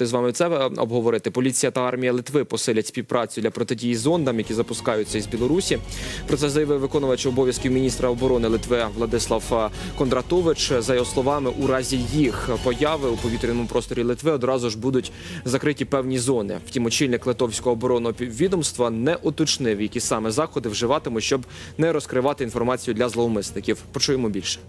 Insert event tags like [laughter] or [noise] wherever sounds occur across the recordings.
З вами це е, обговорити. Поліція та армія Литви посилять співпрацю для протидії зондам, які запускаються із Білорусі. Про це заявив виконувач обов'язків міністра оборони Литви Владислав е, Кондратович. За його словами, у разі їх появи у повітряному просторі Литви одразу ж будуть закриті певні зони. Втім, очільник литовського оборонного відомства не уточнив, які саме заходи вживатимуть, щоб не розкривати інформацію для зловмисників. Почуємо більше.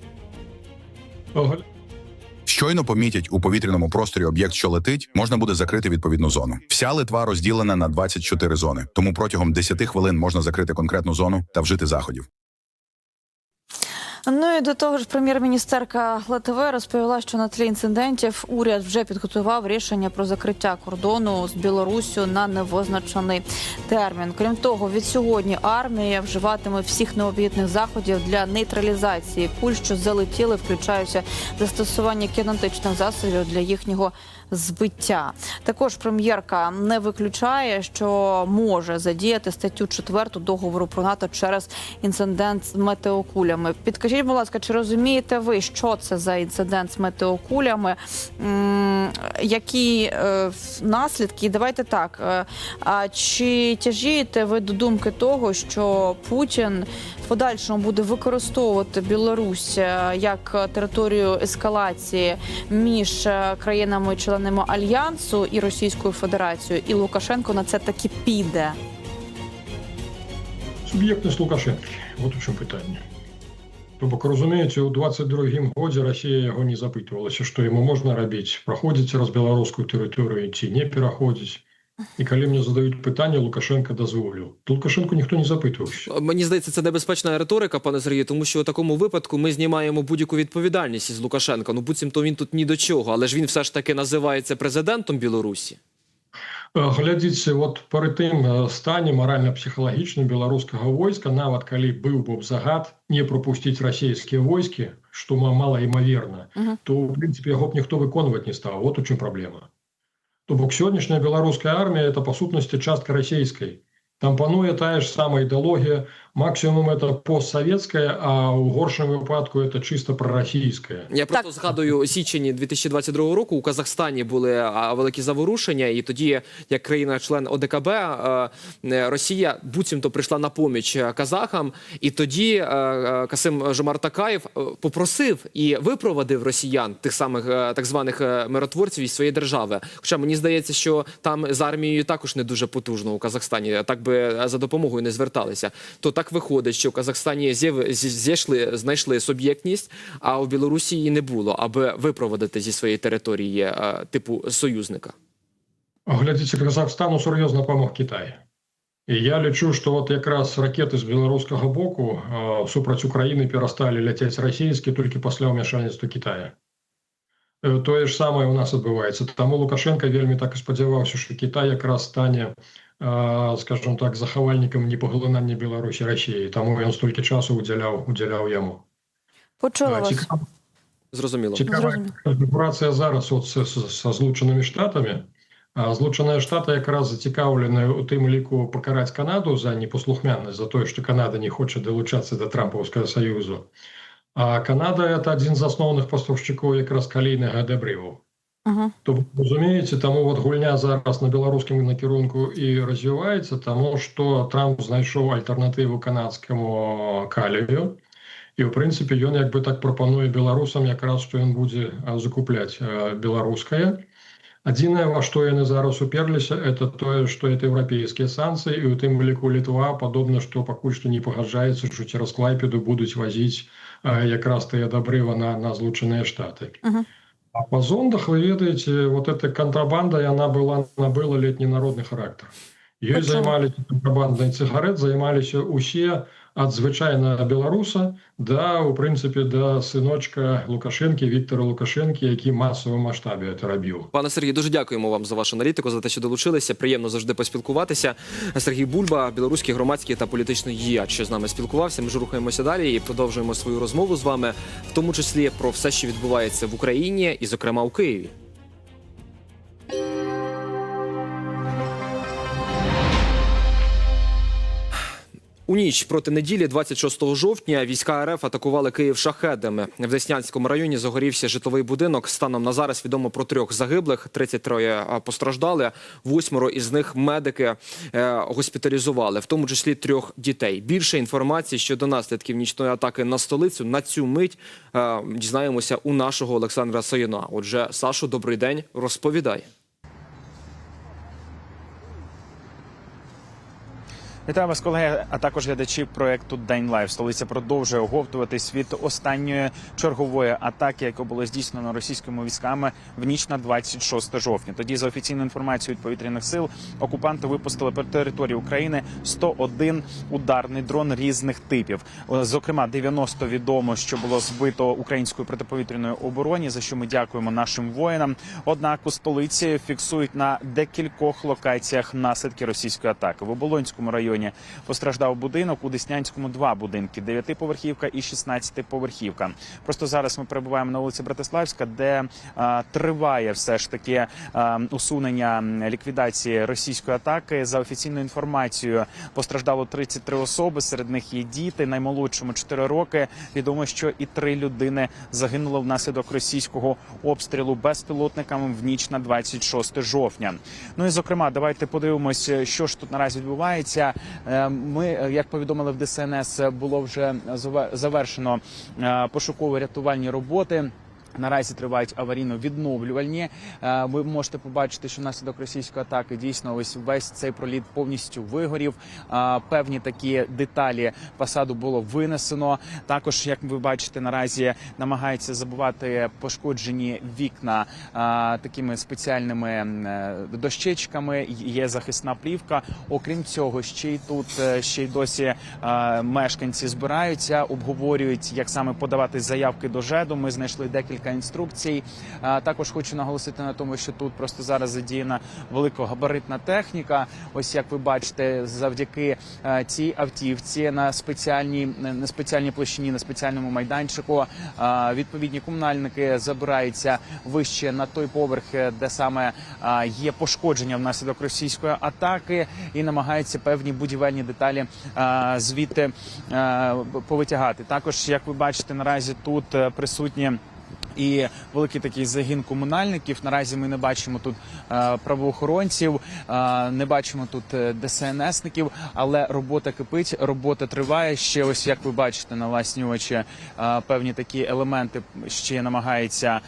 Щойно помітять у повітряному просторі об'єкт, що летить, можна буде закрити відповідну зону. Вся Литва розділена на 24 зони, тому протягом 10 хвилин можна закрити конкретну зону та вжити заходів. Ну і до того ж, прем'єр-міністерка Литви розповіла, що на тлі інцидентів уряд вже підготував рішення про закриття кордону з Білоруссю на невизначений термін. Крім того, від сьогодні армія вживатиме всіх необхідних заходів для нейтралізації куль, що залетіли, включаючи застосування кінетичних засобів для їхнього збиття. Також прем'єрка не виключає, що може задіяти статтю 4 договору про НАТО через інцидент з метеокулями. Підкажіть, будь ласка, чи розумієте ви, що це за інцидент з метеокулями? Які е, наслідки? Давайте так. е, А чи тяжієте ви до думки того, що Путін в подальшому буде використовувати Білорусь е, як територію ескалації між країнами е, країнами-членами альянсу і Російською Федерацією, і Лукашенко на це таки піде? Суб'єктність Лукашенки. От у чому питання. То бок разумееце у 22 годзе Росія яго не запытвалася што яму можна рабіць праходзіць праз беларускую тэрыторыю ці не пераходзіць і калі мне задаюць пытанне лукашенко дазволіў то лукашенко ніхто не запытваўся Мені здається, це небезпечна риторика, пане Сергію, тому що у такому випадку ми знімаємо будь-яку відповідальність із Лукашенка. Ну, буцімто він тут ні до чого, але ж він все ж таки називається президентом Білорусі. Е, глядзіце вот перед тым е, стане маральна-псіхалагічным беларускага войска нават калі быў бы б загад не пропусціць расійскія войскі што ма- малаімаверна Мгм. то в прынцыпе яго б ніхто выконваць не стаў вот у чым праблема то бок сённяшняя беларуская армія это па сутнасці частка расійскай там пануе тая ж самая ідэалогія максімум это постсавецкая а ў горшым выпадку это чыста прарасійская Я просто згадую січені 2022 року у Казахстані були а, великі заворушення, і тоді, як країна-член ОДКБ, е, е, Росія буцімто прийшла на поміч е, казахам, і тоді е, е, Касим Жомартакаєв е, попросив і випровадив росіян, тих самих е, так званих е, миротворців із своєї держави. Хоча мені здається, що там з армією також не дуже потужно у Казахстані, так би е, за допомогою не зверталися. То так виходить, що в Казахстані з'яв- зі- зійшли, знайшли суб'єктність, а у Білорусі її не було, аби випроводити зі своєї території е, типу союзника. глядзіце Казахстану сур'ёзна памог Кітай і я лічу што вот якраз ракеты з беларускага боку э, супраць Украіны перасталі ляцець расійскі толькі пасля ўмяшальніцтва Китая Э, тое ж самае у нас адбываецца таму лукашенко вельмі так і спадзяваўся што Кітай якраз стане э, скажем так захавальнікам непаглынання Беларусі Росіі таму ён столькі часу уделяў уделяў яму Почула Э, вас. цікава Зрозуміло. Цікава канфігурацыя зараз от са, са, са злучанымі штатамі А злучаныя штаты якраз зацікаўлены у тым ліку пакараць Канаду за непаслухмянасць за тое што Канада не хоча далучацца да трампаўскага саюзу А Канада это адзін з асноўных пастаўшчыкоў якраз калійнага дабрыву Угу. то разумееце таму вот гульня зараз на беларускім накірунку і развіваецца таму што Трамп знайшоў альтэрнатыву канадскаму калію і ў прынцыпе ён як бы так прапануе беларусам якраз што ён будзе закупляць беларускае адзінае ва што яны зараз уперліся это тое што это еўрапейскія санкцыі і у тым ліку літва падобна што пакуль што не пагаджаецца што цераз клайпеду будуць вазіць якраз тыя дабрыва на на злучаныя штаты Мгм. а по зондах вы ведаеце вот эта контрабанда и она была набыла летний народный характар ёй Почему? займаліся контрабандай цыгарет займаліся усе ад звычайнага беларуса да у прынцыпе да сыночка лукашэнкі Віктора лукашэнкі які масавым маштабе это рабіў Пане Сергію, дуже дякуємо вам за вашу аналітику, за те, що долучилися. Приємно завжди поспілкуватися. Сергій Бульба, білоруський громадський та політичний діяч, що з нами спілкувався. Ми ж рухаємося далі і продовжуємо свою розмову з вами, в тому числі про все, що відбувається в Україні, і, зокрема, у Києві. У ніч проти неділі, 26 жовтня, війська РФ атакували Київ шахедами. В Деснянському районі загорівся житловий будинок. Станом на зараз відомо про трьох загиблих, 33 постраждали. Восьмеро із них медики е, госпіталізували, в тому числі трьох дітей. Більше інформації щодо наслідків нічної атаки на столицю на цю мить е, дізнаємося у нашого Олександра Саюна. Отже, Сашу, добрий день. Розповідай. Вітаю вас, колеги, а також глядачі проекту День Лайв. Столиця продовжує оговтуватись від останньої чергової атаки, яка була здійснена російськими військами в ніч на 26 жовтня. Тоді, за офіційною інформацією від повітряних сил, окупанти випустили по території України 101 ударний дрон різних типів. Зокрема, 90 відомо, що було збито українською протиповітряною обороні, за що ми дякуємо нашим воїнам. Однак у столиці фіксують на декількох локаціях наслідки російської атаки. В Оболонському районі постраждав будинок, у Деснянському два будинки: 9-поверхівка і 16-поверхівка. Просто зараз ми перебуваємо на вулиці Братиславська, де а, триває все ж таки а, усунення ліквідації російської атаки. За офіційною інформацією постраждало 33 особи. Серед них є діти, наймолодшому 4 роки. Відомо, що і три людини загинуло внаслідок російського обстрілу безпілотниками в ніч на 26 жовтня. Ну і зокрема, давайте подивимося, що ж тут наразі відбувається. Е, Ми, е, як повідомили в ДСНС, було вже заве- завершено е, пошуково-рятувальні роботи. Наразі тривають аварійно-відновлювальні. Е, Ви можете побачити, що внаслідок російської атаки дійсно ось весь цей проліт повністю вигорів. Е, Певні такі деталі фасаду було винесено. Також, як ви бачите, наразі намагаються забувати пошкоджені вікна е, такими спеціальними дощечками. Є захисна плівка. Окрім цього, ще й тут ще й досі мешканці збираються, обговорюють, як саме подавати заявки до ЖЕДу. Ми знайшли декілька інструкцій. Е, Також хочу наголосити на тому, що тут просто зараз задіяна великогабаритна техніка. Ось як ви бачите, завдяки е, цій автівці на спеціальній на спеціальній площині, на спеціальному майданчику. е, Відповідні комунальники забираються вище на той поверх, е, де саме є пошкодження внаслідок російської атаки, і намагаються певні будівельні деталі звідти повитягати. Також, як ви бачите, наразі тут присутні. І великий такий загін комунальників. Наразі ми не бачимо тут е, правоохоронців, е, не бачимо тут е, ДСНСників, але робота кипить, робота триває. Ще ось як ви бачите на власні очі, певні такі елементи ще намагаються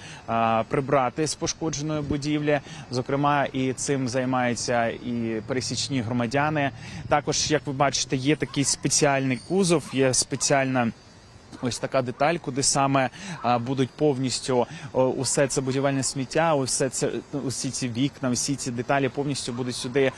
прибрати з пошкодженої будівлі. Зокрема, і цим займаються і пересічні громадяни. Також, як ви бачите, є такий спеціальний кузов, є спеціальна. Ось така деталь, куди саме будуть повністю усе це будівельне сміття, усе це усі ці вікна, всі ці деталі повністю будуть сюди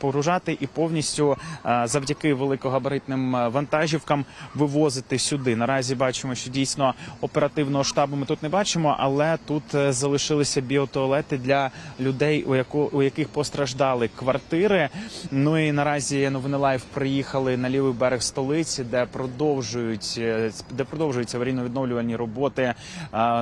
погружати і повністю завдяки великогабаритним вантажівкам вивозити сюди. Наразі бачимо, що дійсно оперативного штабу ми тут не бачимо, але тут е, залишилися біотуалети для людей, у яку у яких постраждали квартири. Ну і наразі новини лайф приїхали на лівий берег столиці, де продовжують е, де продовжуються аварійно-відновлювальні роботи е,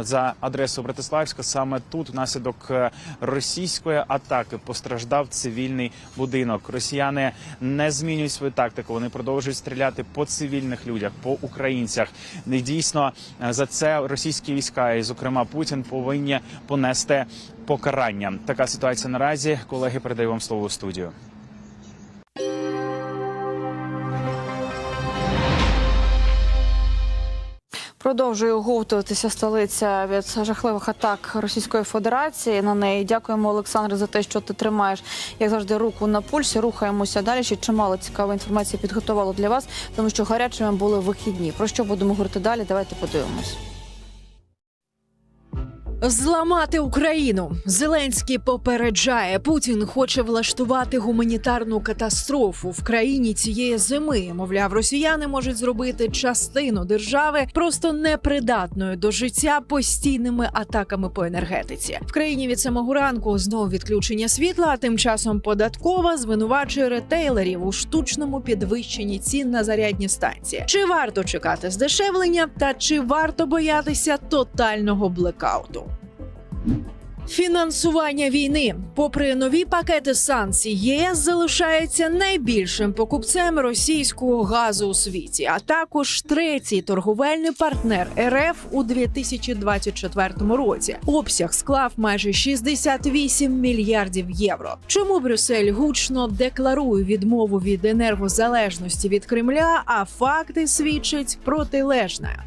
за адресою Братиславська. Саме тут, внаслідок е, російської атаки, постраждав цивільний будинок. Росіяни не змінюють свою тактику. Вони продовжують стріляти по цивільних людях, по українцях. І дійсно е, за це російські війська, і зокрема Путін, повинні понести покарання. Така ситуація наразі. Колеги, передаю вам слово у студію. Продовжує оговтуватися столиця від жахливих атак Російської Федерації. На неї дякуємо, Олександр, за те, що ти тримаєш, як завжди, руку на пульсі. Рухаємося далі. Ще чимало цікавої інформації підготувало для вас, тому що гарячими були вихідні. Про що будемо говорити далі? Давайте подивимось. Зламати Україну Зеленський попереджає Путін хоче влаштувати гуманітарну катастрофу в країні цієї зими. Мовляв, росіяни можуть зробити частину держави просто непридатною до життя постійними атаками по енергетиці. В країні від самого ранку знову відключення світла. А тим часом податкова звинувачує ретейлерів у штучному підвищенні цін на зарядні станції. Чи варто чекати здешевлення, та чи варто боятися тотального блекауту? Фінансування війни, попри нові пакети санкцій, єС залишається найбільшим покупцем російського газу у світі, а також третій торговельний партнер РФ у 2024 році. Обсяг склав майже 68 мільярдів євро. Чому Брюссель гучно декларує відмову від енергозалежності від Кремля, а факти свідчать протилежне.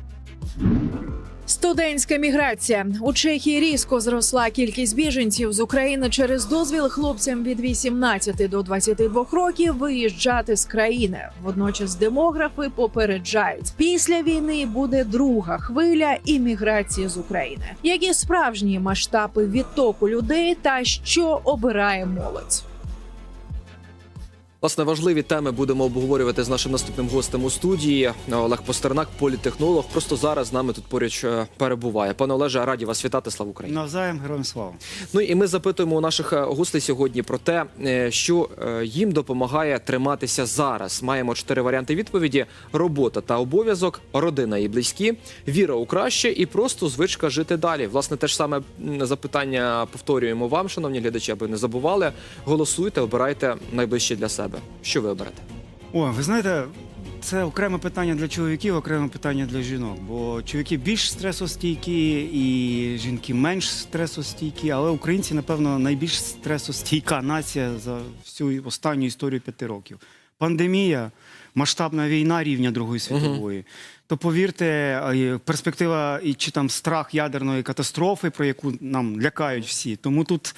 Студентська міграція у Чехії різко зросла кількість біженців з України через дозвіл хлопцям від 18 до 22 років виїжджати з країни. Водночас демографи попереджають, після війни буде друга хвиля імміграції з України. Які справжні масштаби відтоку людей та що обирає молодь? Власне, важливі теми будемо обговорювати з нашим наступним гостем у студії. Олег Постернак, політехнолог. Просто зараз з нами тут поруч е, перебуває. Пане Олеже, раді вас вітати. Слава Україні! Навзаєм героям слава. Ну і ми запитуємо у наших е, гостей сьогодні про те, е, що їм допомагає триматися зараз. Маємо чотири варіанти відповіді: робота та обов'язок, родина і близькі, віра у краще і просто звичка жити далі. Власне, те ж саме запитання повторюємо вам, шановні глядачі, аби не забували. Голосуйте, обирайте найближче для себе. Що ви оберете? О, ви знаєте, це окреме питання для чоловіків, окреме питання для жінок. Бо чоловіки більш стресостійкі і жінки менш стресостійкі, але українці, напевно, найбільш стресостійка нація за всю останню історію п'яти років. Пандемія, масштабна війна рівня Другої світової. То повірте, перспектива і чи там страх ядерної катастрофи, про яку нам лякають всі. Тому тут,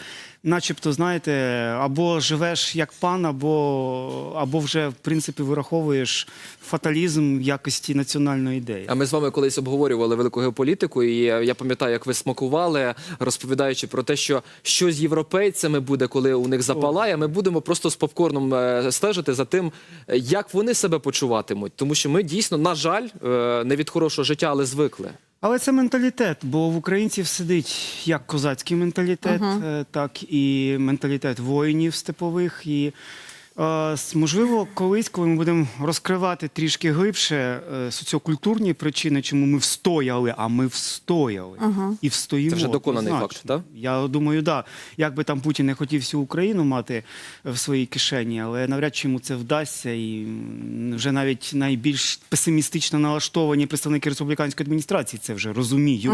начебто, знаєте, або живеш як пан, або, або вже в принципі вираховуєш фаталізм якості національної ідеї. А ми з вами колись обговорювали велику геополітику, і я пам'ятаю, як ви смакували, розповідаючи про те, що що з європейцями буде, коли у них запалає. Ми будемо просто з попкорном е, стежити за тим, як вони себе почуватимуть, тому що ми дійсно, на жаль, е, не від хорошого життя, але звикли. Але це менталітет, бо в українців сидить як козацький менталітет, е, так і менталітет воїнів степових. І можливо, колись, коли ми будемо розкривати трішки глибше е, соціокультурні причини, чому ми встояли, а ми встояли і встоїмо. Це вже доконаний факт, так? Я думаю, да. Як би там Путін не хотів всю Україну мати в своїй кишені, але навряд чи йому це вдасться. І вже навіть найбільш песимістично налаштовані представники республіканської адміністрації це вже розуміють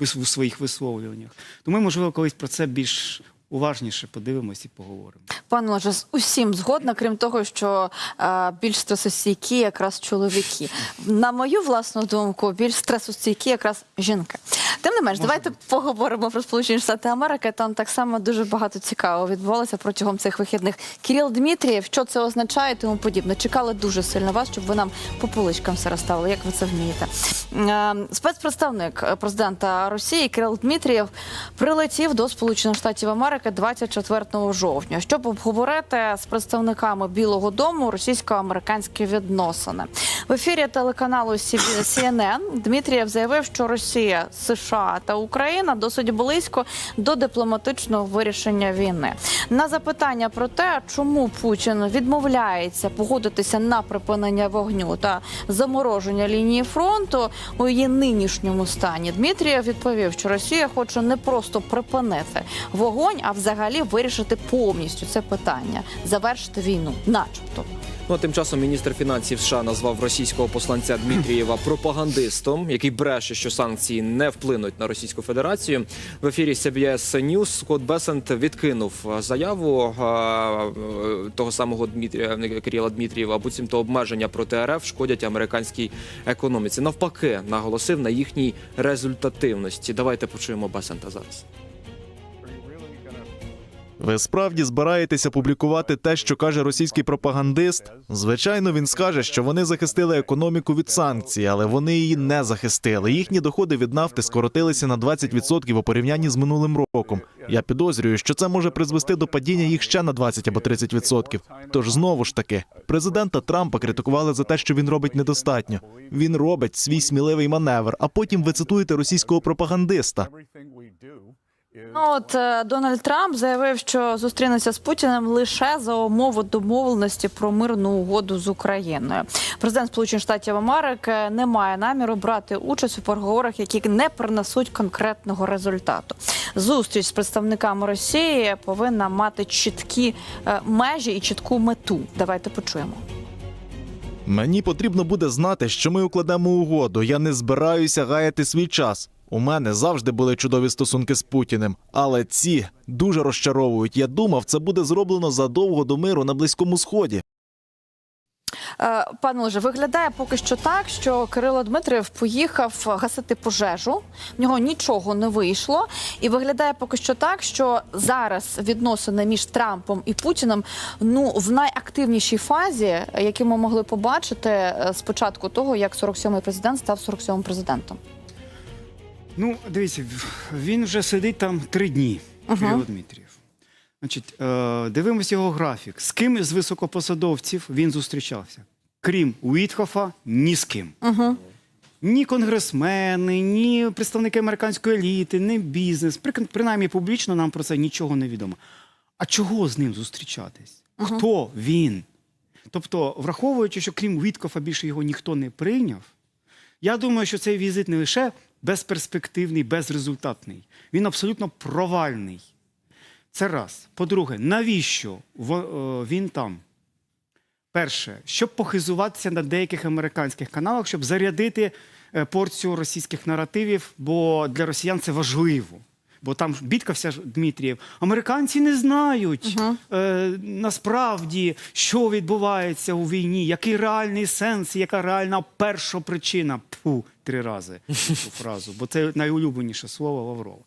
вис- у своїх висловлюваннях. Тому, можливо, колись про це більш уважніше подивимось і поговоримо. Пане Олеже, з усім згодна, крім того, що е, більш стресостійкі якраз чоловіки. На мою власну думку, більш стресостійкі якраз жінки. Тим не менш, давайте поговоримо про Сполучені Штати Америки. Там так само дуже багато цікавого відбувалося протягом цих вихідних. Кіріл Дмитрієв, що це означає, тому подібне. Чекали дуже сильно вас, щоб ви нам по поличкам все розставили. Як ви це вмієте? Е, Спецпредставник е, президента Росії Кирил Дмитрієв прилетів до Сполучених Штатів Америки 24 жовтня, щоб обговорити з представниками Білого Дому російсько-американські відносини. В ефірі телеканалу CNN Дмитрієв заявив, що Росія, США та Україна досить близько до дипломатичного вирішення війни. На запитання про те, чому Путін відмовляється погодитися на припинення вогню та замороження лінії фронту у її нинішньому стані, Дмитрієв відповів, що Росія хоче не просто припинити вогонь, а взагалі вирішити повністю це питання, завершити війну, начебто. Ну а тим часом міністр фінансів США назвав російського посланця Дмитрієва пропагандистом, який бреше, що санкції не вплинуть на Російську Федерацію. В ефірі CBS News Скотт Бесент відкинув е, заяву е, е, того самого Дмитрія Кирила Дмитрієва, буцімто обмеження проти РФ шкодять американській економіці. Навпаки, наголосив на їхній результативності. Давайте почуємо Бесента зараз. Ви справді збираєтеся публікувати те, що каже російський пропагандист? Звичайно, він скаже, що вони захистили економіку від санкцій, але вони її не захистили. Їхні доходи від нафти скоротилися на 20% у порівнянні з минулим роком. Я підозрюю, що це може призвести до падіння їх ще на 20 або 30%. Тож знову ж таки, президента Трампа критикували за те, що він робить недостатньо. Він робить свій сміливий маневр, а потім ви цитуєте російського пропагандиста. Ну, от е, Дональд Трамп заявив, що зустрінеться з Путіним лише за умови домовленості про мирну угоду з Україною. Президент Сполучених Штатів Америки не має наміру брати участь у переговорах, які не принесуть конкретного результату. Зустріч з представниками Росії повинна мати чіткі е, межі і чітку мету. Давайте почуємо. Мені потрібно буде знати, що ми укладемо угоду. Я не збираюся гаяти свій час. У мене завжди були чудові стосунки з Путіним, але ці дуже розчаровують. Я думав, це буде зроблено задовго до миру на Близькому Сході. Е, Пане Олеже, виглядає поки що так, що Кирило Дмитрів поїхав гасити пожежу. В нього нічого не вийшло, і виглядає поки що так, що зараз відносини між Трампом і Путіним ну в найактивнішій фазі, які ми могли побачити е, з початку того, як 47-й президент став 47-м президентом. Ну, дивіться, він вже сидить там три дні, Кирило Дмитрієв. Значить, е, дивимося його графік. З ким з високопосадовців він зустрічався? Крім Уітхофа, ні з ким. Угу. Ні конгресмени, ні представники американської еліти, ні бізнес. Принаймні публічно нам про це нічого не відомо. А чого з ним зустрічатись? Хто він? Тобто, враховуючи, що крім Уіткофа більше його ніхто не прийняв, я думаю, що цей візит не лише безперспективний, безрезультатний, він абсолютно провальний. Це раз. По-друге, навіщо е, він там? Перше, щоб похизуватися на деяких американських каналах, щоб зарядити е, порцію російських наративів, бо для росіян це важливо. Бо там бідкався ж Дмитрієв. Американці не знають е, насправді, що відбувається у війні, який реальний сенс, яка реальна перша причина. Пфу, три рази цю [laughs] фразу, бо це найулюбленіше слово Лаврова.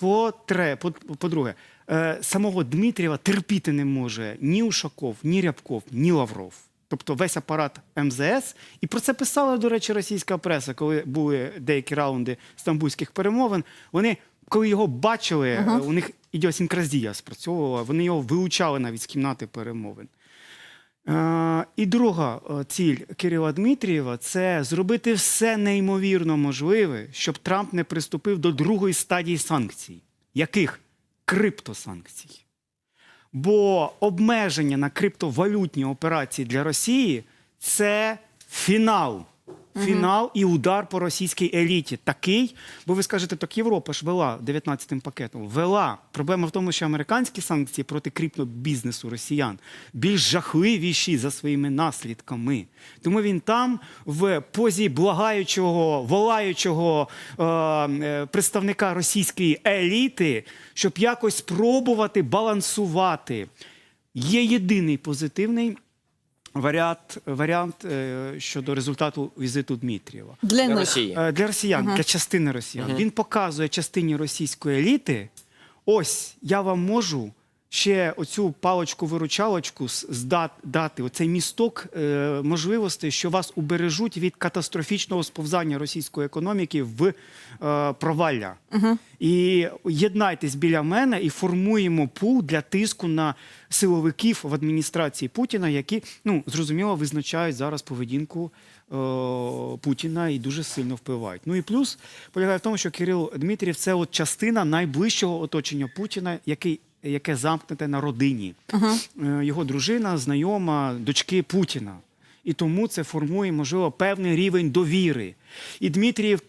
По-тре, по- по-друге, е, самого Дмитрієва терпіти не може ні Ушаков, ні Рябков, ні Лавров. Тобто весь апарат МЗС, і про це писала, до речі, російська преса, коли були деякі раунди стамбульських перемовин. Вони, коли його бачили, е, у них ідіосінкразія спрацьовувала, вони його вилучали навіть з кімнати перемовин. Е, І друга е, ціль Кирила Дмитрієва це зробити все неймовірно можливе, щоб Трамп не приступив до другої стадії санкцій. Яких? Криптосанкцій. Бо обмеження на криптовалютні операції для Росії це фінал. Фінал і удар по російській еліті. Такий, бо ви скажете, так Європа ж вела 19-м пакетом. Вела. Проблема в тому, що американські санкції проти криптобізнесу росіян більш жахливіші за своїми наслідками. Тому він там в позі благаючого, волаючого е, е, представника російської еліти, щоб якось спробувати балансувати. Є єдиний позитивний варіант, варіант е, щодо результату візиту Дмитрієва. Для, Для. Росії. Е, Для росіян, для частини росіян. Він показує частині російської еліти. Ось я вам можу ще оцю палочку-виручалочку дати, оцей місток е, можливостей, що вас убережуть від катастрофічного сповзання російської економіки в е, провалля. І єднайтесь біля мене і формуємо пул для тиску на силовиків в адміністрації Путіна, які ну зрозуміло визначають зараз поведінку е, Путіна і дуже сильно впливають. Ну і плюс полягає в тому, що Кирил Дмитрів це от частина найближчого оточення Путіна, який. Яке замкнуте на родині, Е, його дружина, знайома, дочки Путіна. І тому це формує, можливо, певний рівень довіри. І Дмитрієв,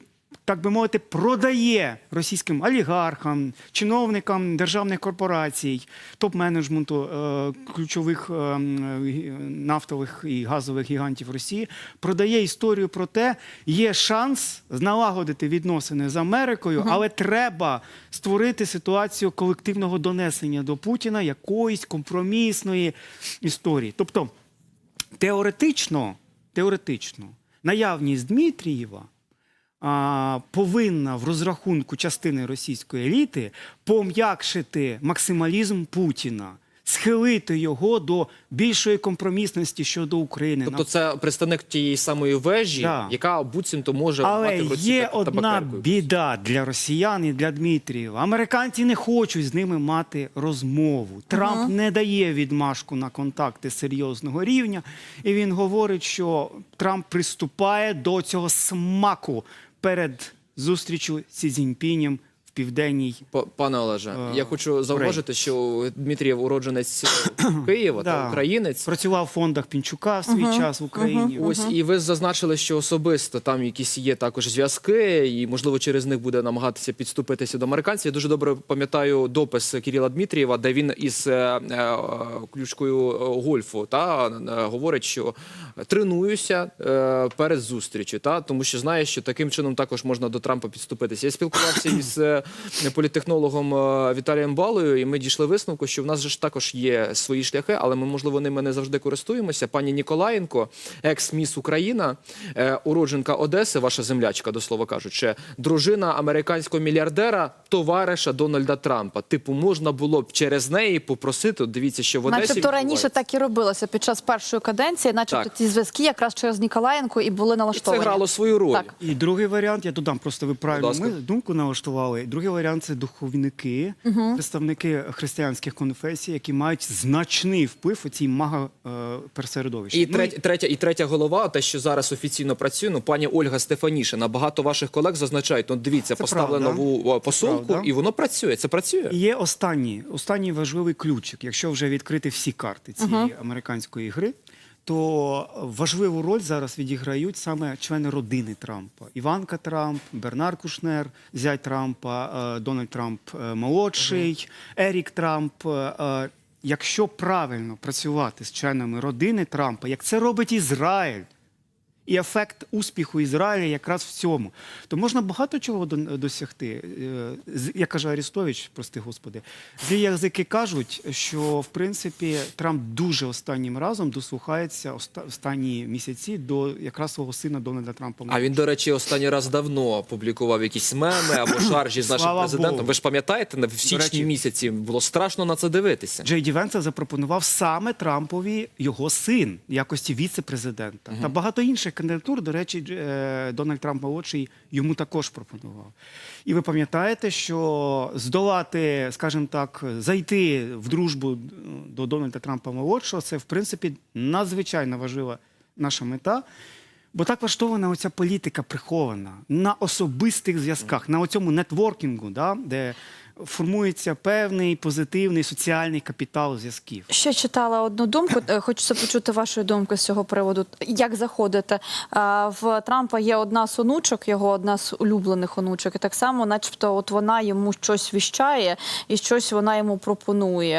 так би мовити, продає російським олігархам, чиновникам державних корпорацій, топ-менеджменту е, ключових е, нафтових і газових гігантів Росії, продає історію про те, є шанс налагодити відносини з Америкою, але треба створити ситуацію колективного донесення до Путіна якоїсь компромісної історії. Тобто, теоретично, теоретично наявність Дмитрієва а, повинна в розрахунку частини російської еліти пом'якшити максималізм Путіна, схилити його до більшої компромісності щодо України. Тобто це представник тієї самої вежі, Да. яка буцімто може Але мати в руці є та- одна біда для росіян і для Дмитрієва. Американці не хочуть з ними мати розмову. Трамп не дає відмашку на контакти серйозного рівня, і він говорить, що Трамп приступає до цього смаку перед зустрічю Сі Цзіньпінем в південній. Па- Пане Олеже, Е, я хочу зауважити, що Дмитрієв уродженець [clears throat] Києва та українець. Працював в фондах Пінчука в свій час в Україні. Ось і ви зазначили, що особисто там якісь є також зв'язки, і можливо через них буде намагатися підступитися до американців. Я дуже добре пам'ятаю допис Кирила Дмитрієва, де він із е, е, ключкою е, гольфу та е, говорить, що тренуюся е, перед зустрічю, та тому що знає, що таким чином також можна до Трампа підступитися. Я спілкувався [clears throat] із е, політтехнологом е, Віталієм Балою, і ми дійшли висновку, що в нас же ж також є свої шляхи, але ми можливо ними не завжди користуємося. Пані Ніколаєнко, екс-міс Україна, е, уродженка Одеси, ваша землячка, до слова кажучи, дружина американського мільярдера, товариша Дональда Трампа. Типу, можна було б через неї попросити. Дивіться, що в Одесі Начебто раніше так і робилося під час першої каденції, начебто ці зв'язки якраз через Ніколаєнко і були І це налаштовані. грало свою роль. Так. І другий варіант, я додам, просто ви правильно ми думку налаштували. Другий варіант це духовники, представники християнських конфесій, які мають значний вплив у цій мага е, пересередовищі. І Ну, третя, третя, і третя голова, те, що зараз офіційно працює, ну пані Ольга Стефанішина. Багато ваших колег зазначають, ну дивіться, Це поставили правда. нову правда. і воно працює. Це працює. І є останній, останній важливий ключик. Якщо вже відкрити всі карти цієї американської гри, то важливу роль зараз відіграють саме члени родини Трампа: Іванка Трамп, Бернар Кушнер, зять Трампа, е, Дональд Трамп е, молодший, Ерік Трамп. Якщо правильно працювати з членами родини Трампа, як це робить Ізраїль, і ефект успіху Ізраїля якраз в цьому. То можна багато чого до- досягти. Е, Як каже Арістович, прости господи, злі язики кажуть, що в принципі Трамп дуже останнім разом дослухається останні місяці до якраз свого сина Дональда Трампа. А він, до речі, останній раз давно публікував якісь меми або [coughs] шаржі з нашим Слава президентом. Богу. Ви ж пам'ятаєте, в січні речі- місяці було страшно на це дивитися. Джей Ді Венса запропонував саме Трампові його син в якості віце-президента. Та багато інших кандидатур, до речі, е, Дональд Трамп молодший йому також пропонував. І ви пам'ятаєте, що здолати, скажімо так, зайти в дружбу до Дональда Трампа молодшого, це в принципі надзвичайно важлива наша мета. Бо так влаштована оця політика прихована на особистих зв'язках, на оцьому нетворкінгу, да, де формується певний позитивний соціальний капітал зв'язків. Ще читала одну думку. е, Хочеться почути вашої думки з цього приводу. Як заходите? В Трампа є одна з онучок, його одна з улюблених онучок, і так само, начебто, от вона йому щось віщає і щось вона йому пропонує.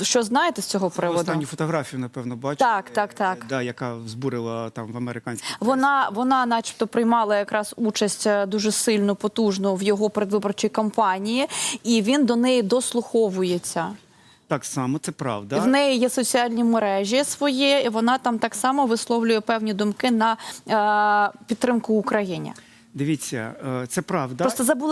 Е, Що знаєте з цього приводу? Останню фотографію, напевно, бачите. Так, так, так. Да, яка збурила там в американській. Вона, вона, начебто, приймала якраз участь е, дуже сильно, потужно в його передвиборчій кампанії, і він до неї дослуховується. Так само, це правда. В неї є соціальні мережі свої, і вона там так само висловлює певні думки на е, підтримку Україні. Дивіться, е, це правда. Просто забули